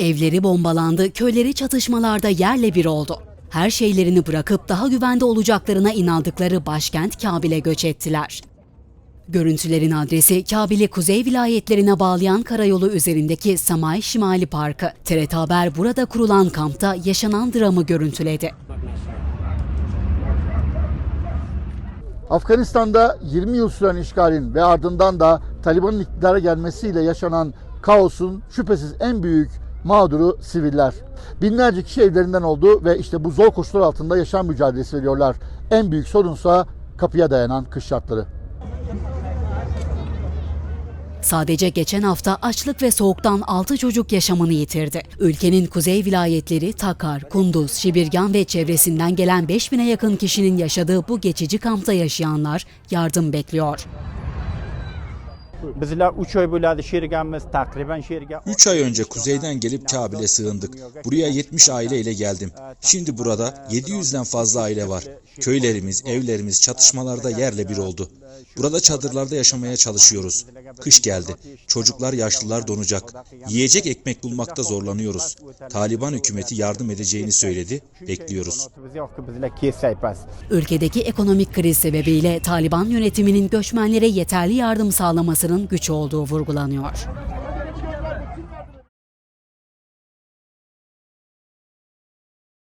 Evleri bombalandı, köyleri çatışmalarda yerle bir oldu. Her şeylerini bırakıp daha güvende olacaklarına inandıkları başkent Kabil'e göç ettiler. Görüntülerin adresi Kabil'i kuzey vilayetlerine bağlayan karayolu üzerindeki Samay Şimali Parkı. TRT Haber burada kurulan kampta yaşanan dramı görüntüledi. Afganistan'da 20 yıl süren işgalin ve ardından da Taliban'ın iktidara gelmesiyle yaşanan kaosun şüphesiz en büyük mağduru siviller. Binlerce kişi evlerinden oldu ve işte bu zor koşullar altında yaşam mücadelesi veriyorlar. En büyük sorunsa kapıya dayanan kış şartları. Sadece geçen hafta açlık ve soğuktan 6 çocuk yaşamını yitirdi. Ülkenin kuzey vilayetleri Takar, Kunduz, Şibirgan ve çevresinden gelen 5000'e yakın kişinin yaşadığı bu geçici kampta yaşayanlar yardım bekliyor. Bizler 3 oy bo'ladi sherigamiz taqriban sheriga 3 ay önce kuzeyden gelip Kabil'e sığındık. Buraya 70 aile ile geldim. Şimdi burada 700'den fazla aile var. Köylerimiz, evlerimiz çatışmalarda yerle bir oldu. Burada çadırlarda yaşamaya çalışıyoruz. Kış geldi. Çocuklar, yaşlılar donacak. Yiyecek ekmek bulmakta zorlanıyoruz. Taliban hükümeti yardım edeceğini söyledi. Bekliyoruz. Ülkedeki ekonomik kriz sebebiyle Taliban yönetiminin göçmenlere yeterli yardım sağlamasının güç olduğu vurgulanıyor.